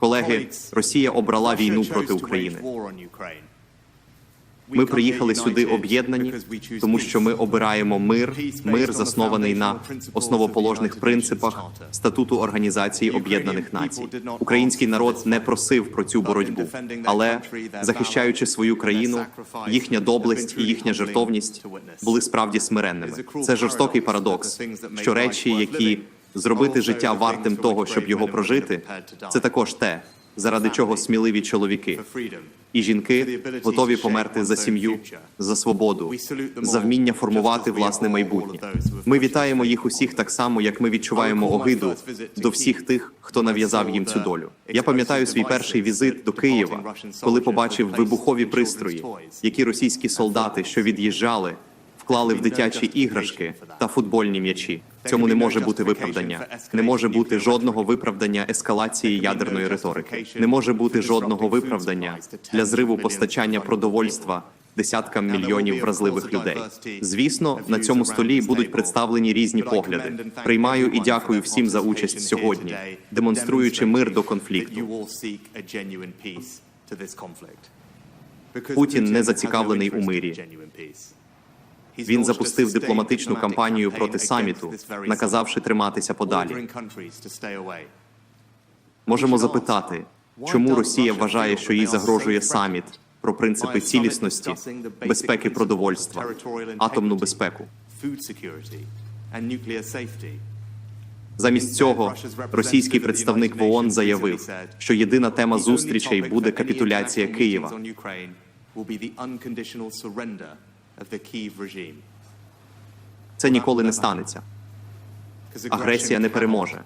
Колеги, Росія обрала війну проти України. Ми приїхали сюди об'єднані, тому що ми обираємо мир, мир заснований на основоположних принципах статуту Організації Об'єднаних Націй. Український народ не просив про цю боротьбу, але захищаючи свою країну, їхня доблесть і їхня жертовність були справді смиренними. Це жорстокий парадокс, що речі, які зробити життя вартим того, щоб його прожити, це також те, заради чого сміливі чоловіки і жінки готові померти за сім'ю, за свободу, за вміння формувати власне майбутнє. Ми вітаємо їх усіх так само, як ми відчуваємо огиду до всіх тих, хто нав'язав їм цю долю. Я пам'ятаю свій перший візит до Києва, коли побачив вибухові пристрої, які російські солдати, що від'їжджали, вклали в дитячі іграшки та футбольні м'ячі. Цьому не може бути виправдання. Не може бути жодного виправдання ескалації ядерної риторики. Не може бути жодного виправдання для зриву постачання продовольства десяткам мільйонів вразливих людей. Звісно, на цьому столі будуть представлені різні погляди. Приймаю і дякую всім за участь сьогодні, демонструючи мир до конфлікту. Путін не зацікавлений у мирі. Він запустив дипломатичну кампанію проти саміту, наказавши триматися подалі. Можемо запитати, чому Росія вважає, що їй загрожує саміт про принципи цілісності, безпеки продовольства, атомну безпеку. Замість цього російський представник в ООН заявив, що єдина тема зустрічей буде капітуляція Києва. Це ніколи не станеться. Агресія не переможе.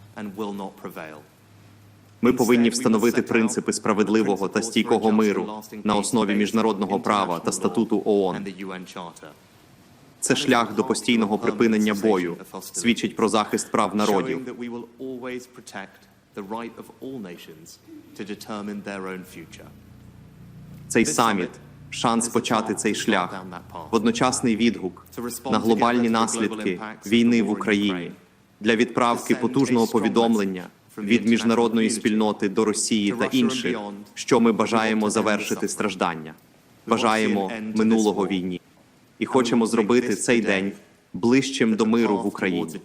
Ми повинні встановити принципи справедливого та стійкого миру на основі міжнародного права та статуту ООН. Це шлях до постійного припинення бою, свідчить про захист прав народів. Цей саміт шанс почати цей шлях, водночасний відгук на глобальні наслідки війни в Україні для відправки потужного повідомлення від міжнародної спільноти до Росії та інших, що ми бажаємо завершити страждання, бажаємо минулого війні. І хочемо зробити цей день ближчим до миру в Україні.